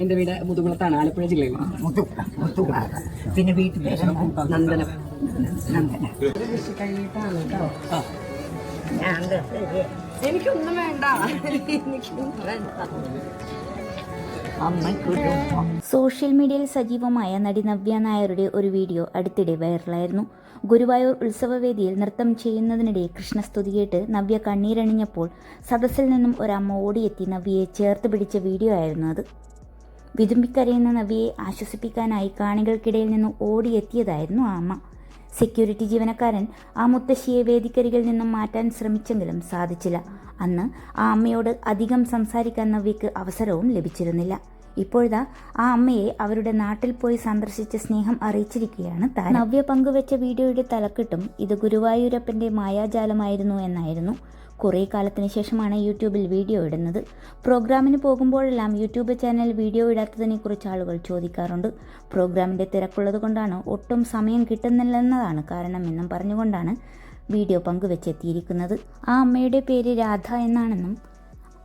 എന്റെ വീട് മുതുകുളത്താണ് ആലപ്പുഴ ജില്ലയിൽ പിന്നെ വീട്ടിൽ നന്ദനം. നന്ദന. കഴിഞ്ഞിട്ടാണ് കേട്ടോ എനിക്കൊന്നും വേണ്ട. എനിക്കൊന്നും വേണ്ട. സോഷ്യൽ മീഡിയയിൽ സജീവമായ നടി നവ്യ നായരുടെ ഒരു വീഡിയോ അടുത്തിടെ വൈറലായിരുന്നു. ഗുരുവായൂർ ഉത്സവവേദിയിൽ നൃത്തം ചെയ്യുന്നതിനിടെ കൃഷ്ണസ്തുതി കേട്ട് നവ്യ കണ്ണീരണിഞ്ഞപ്പോൾ സദസ്സിൽ നിന്നും ഒരമ്മ ഓടിയെത്തി നവ്യയെ ചേർത്ത് പിടിച്ച വീഡിയോ ആയിരുന്നു അത്. വിതുമ്പിക്കരയുന്ന നവ്യയെ ആശ്വസിപ്പിക്കാനായി കാണികൾക്കിടയിൽ നിന്നും ഓടിയെത്തിയതായിരുന്നു ആ അമ്മ. സെക്യൂരിറ്റി ജീവനക്കാരൻ ആ മുത്തശ്ശിയെ വേദിക്കരികിൽ നിന്നും മാറ്റാൻ ശ്രമിച്ചെങ്കിലും സാധിച്ചില്ല. അന്ന് ആ അമ്മയോട് അധികം സംസാരിക്കാൻ നവ്യക്ക് അവസരവും ലഭിച്ചിരുന്നില്ല. ഇപ്പോഴതാ ആ അമ്മയെ അവരുടെ നാട്ടിൽ പോയി സന്ദർശിച്ച സ്നേഹം അറിയിച്ചിരിക്കുകയാണ് താൻ നവ്യ പങ്കുവെച്ച വീഡിയോയുടെ തലക്കെട്ടും ഇത് ഗുരുവായൂരപ്പന്റെ മായാജാലമായിരുന്നു എന്നായിരുന്നു. കുറേ കാലത്തിന് ശേഷമാണ് യൂട്യൂബിൽ വീഡിയോ ഇടുന്നത്. പ്രോഗ്രാമിന് പോകുമ്പോഴെല്ലാം യൂട്യൂബ് ചാനൽ വീഡിയോ ഇടാത്തതിനെക്കുറിച്ച് ആളുകൾ ചോദിക്കാറുണ്ട്. പ്രോഗ്രാമിന്റെ തിരക്കുള്ളത് കൊണ്ടാണ് ഒട്ടും സമയം കിട്ടുന്നില്ലെന്നതാണ് കാരണം എന്നും പറഞ്ഞുകൊണ്ടാണ് വീഡിയോ പങ്കുവെച്ചെത്തിയിരിക്കുന്നത്. ആ അമ്മയുടെ പേര് രാധ എന്നാണെന്നും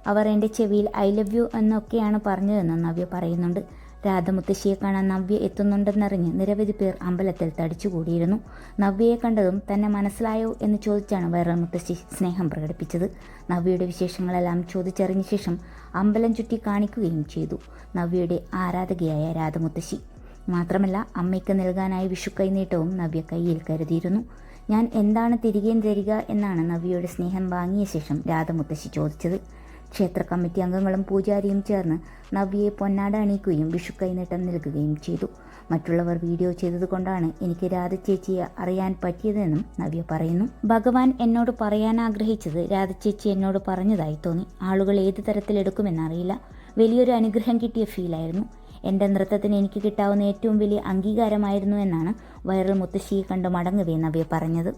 അവർ എന്റെ ചെവിയിൽ ഐ ലവ് യു എന്നൊക്കെയാണ് പറഞ്ഞതെന്ന് നവ്യ പറയുന്നുണ്ട്. രാധമുത്തശ്ശിയെ കാണാൻ നവ്യ എത്തുന്നുണ്ടെന്നറിഞ്ഞ് നിരവധി പേർ അമ്പലത്തിൽ തടിച്ചുകൂടിയിരുന്നു. നവ്യയെ കണ്ടതും തന്നെ മനസ്സിലായോ എന്ന് ചോദിച്ചാണ് വൈറൽ മുത്തശ്ശി സ്നേഹം പ്രകടിപ്പിച്ചത്. നവ്യയുടെ വിശേഷങ്ങളെല്ലാം ചോദിച്ചറിഞ്ഞ ശേഷം അമ്പലം ചുറ്റി കാണിക്കുകയും ചെയ്തു. നവ്യയുടെ ആരാധകയായ രാധമുത്തശ്ശി. മാത്രമല്ല അമ്മയ്ക്ക് നൽകാനായി വിഷു കൈനീട്ടവും നവ്യ കയ്യിൽ കരുതിയിരുന്നു. ഞാൻ എന്താണ് തിരികെ തരിക എന്നാണ് നവ്യയുടെ സ്നേഹം വാങ്ങിയ ശേഷം രാധമുത്തശ്ശി ചോദിച്ചത്. ക്ഷേത്ര കമ്മിറ്റി അംഗങ്ങളും പൂജാരിയും ചേർന്ന് നവ്യയെ പൊന്നാട അണിയിക്കുകയും വിഷു കൈനീട്ടം നൽകുകയും ചെയ്തു. മറ്റുള്ളവർ വീഡിയോ ചെയ്തതുകൊണ്ടാണ് എനിക്ക് രാധ ചേച്ചിയെ അറിയാൻ പറ്റിയതെന്നും നവ്യ പറയുന്നു. ഭഗവാൻ എന്നോട് പറയാൻ ആഗ്രഹിച്ചത് രാധ ചേച്ചി എന്നോട് പറഞ്ഞതായി തോന്നി. ആളുകൾ ഏത് തരത്തിലെടുക്കുമെന്നറിയില്ല വലിയൊരു അനുഗ്രഹം കിട്ടിയ ഫീലായിരുന്നു എന്റെ നൃത്തത്തിന് എനിക്ക് കിട്ടാവുന്ന ഏറ്റവും വലിയ അംഗീകാരമായിരുന്നു എന്നാണ് വൈറൽ മുത്തശ്ശിയെ കണ്ട് മടങ്ങവേ നവ്യ പറഞ്ഞത്.